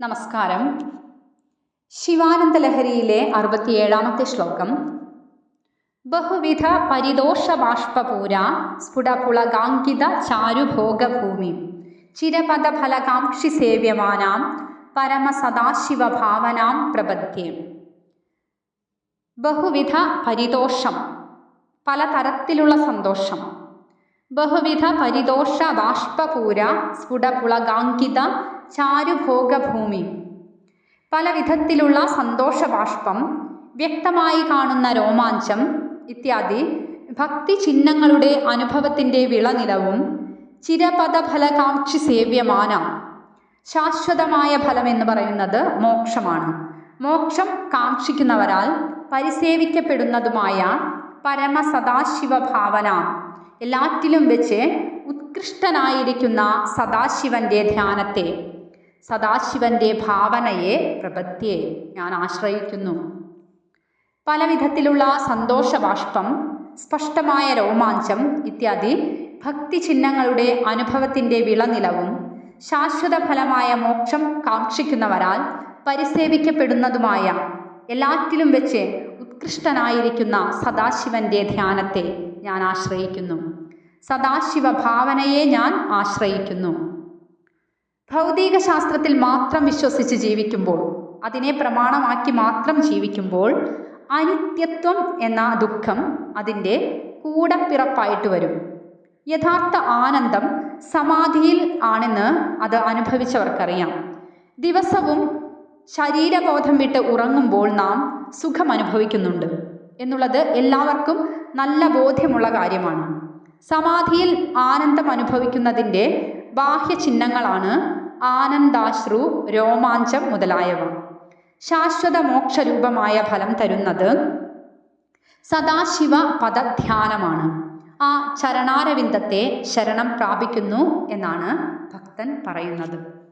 നമസ്കാരം. ശിവാനന്ദ ലഹരിയിലെ അറുപത്തിയേഴാമത്തെ ശ്ലോകം. ബഹുവിധ പരിദോഷ ബാഷ്പൂര സ്ഫുടപുളകാങ്കിത ചാരുഭോഗഭൂമി. ചിരപദഫലകാംക്ഷി സേവ്യമാനാം പരമസദാശിവഭാവനാം പ്രപദ്യേ. ബഹുവിധ പരിദോഷം പലതരത്തിലുള്ള സന്തോഷം. ബഹുവിധ പരിദോഷ ബാഷ്പൂര സ്ഫുടപുളകാങ്കിത ചാരുഭോഗഭൂമി. പല വിധത്തിലുള്ള സന്തോഷബാഷ്പം വ്യക്തമായി കാണുന്ന രോമാഞ്ചം ഇത്യാദി ഭക്തി ചിഹ്നങ്ങളുടെ അനുഭവത്തിന്റെ വിളനിലവും ചിരപദഫലകാംക്ഷി സേവ്യമാന ശാശ്വതമായ ഫലം എന്ന് പറയുന്നത് മോക്ഷമാണ്. മോക്ഷം കാക്ഷിക്കുന്നവരാൽ പരിസേവിക്കപ്പെടുന്നതുമായ പരമസദാശിവ ഭാവന എല്ലാറ്റിലും വെച്ച് ഉത്കൃഷ്ടനായിരിക്കുന്ന സദാശിവന്റെ ധ്യാനത്തെ സദാശിവന്റെ ഭാവനയെ പ്രപത്തിയെ ഞാൻ ആശ്രയിക്കുന്നു. പലവിധത്തിലുള്ള സന്തോഷബാഷ്പം സ്പഷ്ടമായ രോമാഞ്ചം ഇത്യാദി ഭക്തി ചിഹ്നങ്ങളുടെ അനുഭവത്തിന്റെ വിളനിലവും ശാശ്വത ഫലമായ മോക്ഷം കാക്ഷിക്കുന്നവരാൽ പരിസേവിക്കപ്പെടുന്നതുമായ എല്ലാറ്റിലും വെച്ച് ഉത്കൃഷ്ടനായിരിക്കുന്ന സദാശിവന്റെ ധ്യാനത്തെ ഞാൻ ആശ്രയിക്കുന്നു. സദാശിവ ഭാവനയെ ഞാൻ ആശ്രയിക്കുന്നു. ഭൗതിക ശാസ്ത്രത്തിൽ മാത്രം വിശ്വസിച്ച് ജീവിക്കുമ്പോൾ അതിനെ പ്രമാണമാക്കി മാത്രം ജീവിക്കുമ്പോൾ അനിത്യത്വം എന്ന ദുഃഖം അതിന്റെ കൂടപ്പിറപ്പായിട്ട് വരും. യഥാർത്ഥ ആനന്ദം സമാധിയിൽ ആണെന്ന് അത് അനുഭവിച്ചവർക്കറിയാം. ദിവസവും ശരീരബോധം വിട്ട് ഉറങ്ങുമ്പോൾ നാം സുഖം അനുഭവിക്കുന്നുണ്ട് എന്നുള്ളത് എല്ലാവർക്കും നല്ല ബോധ്യമുള്ള കാര്യമാണ്. സമാധിയിൽ ആനന്ദം അനുഭവിക്കുന്നതിന്റെ ബാഹ്യ ചിഹ്നങ്ങളാണ് ആനന്ദാശ്രു രോമാഞ്ചം മുതലായവ. ശാശ്വത മോക്ഷരൂപമായ ഫലം തരുന്നത് സദാശിവ പദധ്യാനമാണ്. ആ ചരണാരവിന്ദത്തെ ശരണം പ്രാപിക്കുന്നു എന്നാണ് ഭക്തൻ പറയുന്നത്.